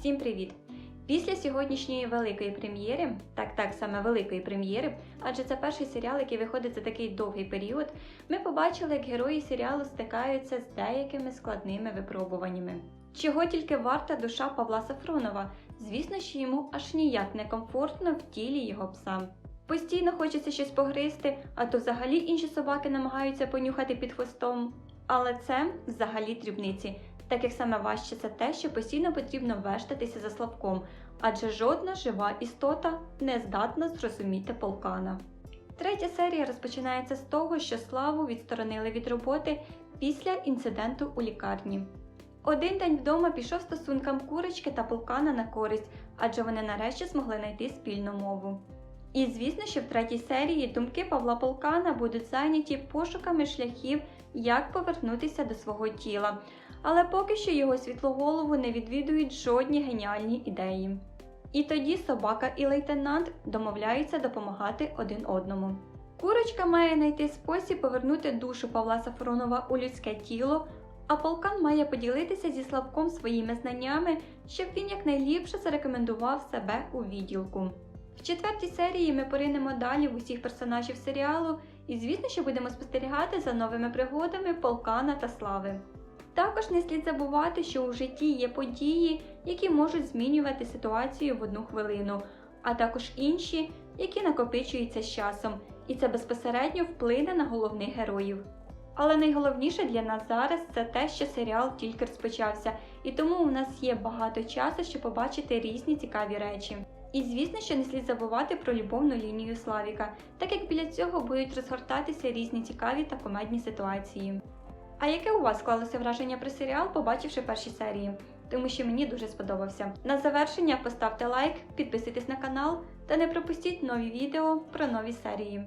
Всім привіт! Після сьогоднішньої великої прем'єри, так так саме великої прем'єри, адже це перший серіал, який виходить за такий довгий період, ми побачили, як герої серіалу стикаються з деякими складними випробуваннями. Чого тільки варта душа Павла Сафронова, звісно, що йому аж ніяк не комфортно в тілі його пса. Постійно хочеться щось погризти, а то взагалі інші собаки намагаються понюхати під хвостом. Але це взагалі дрібниці, так як саме важче це те, що постійно потрібно вештатися за Славком, адже жодна жива істота не здатна зрозуміти полкана. Третя серія розпочинається з того, що Славу відсторонили від роботи після інциденту у лікарні. Один день вдома пішов стосункам курочки та полкана на користь, адже вони нарешті змогли знайти спільну мову. І звісно, що в третій серії думки Павла Полкана будуть зайняті пошуками шляхів, як повернутися до свого тіла, але поки що його світлоголову не відвідують жодні геніальні ідеї. І тоді собака і лейтенант домовляються допомагати один одному. Курочка має знайти спосіб повернути душу Павла Сафронова у людське тіло, а полкан має поділитися зі Славком своїми знаннями, щоб він якнайліпше зарекомендував себе у відділку. В четвертій серії ми поринемо далі в усіх персонажів серіалу, і звісно, що будемо спостерігати за новими пригодами Полкана та Слави. Також не слід забувати, що у житті є події, які можуть змінювати ситуацію в одну хвилину, а також інші, які накопичуються з часом, і це безпосередньо вплине на головних героїв. Але найголовніше для нас зараз це те, що серіал тільки розпочався, і тому у нас є багато часу, щоб побачити різні цікаві речі. І звісно, що не слід забувати про любовну лінію Славіка, так як біля цього будуть розгортатися різні цікаві та комедні ситуації. А яке у вас склалося враження про серіал, побачивши перші серії? Тому що мені дуже сподобався. На завершення поставте лайк, підписуйтесь на канал та не пропустіть нові відео про нові серії.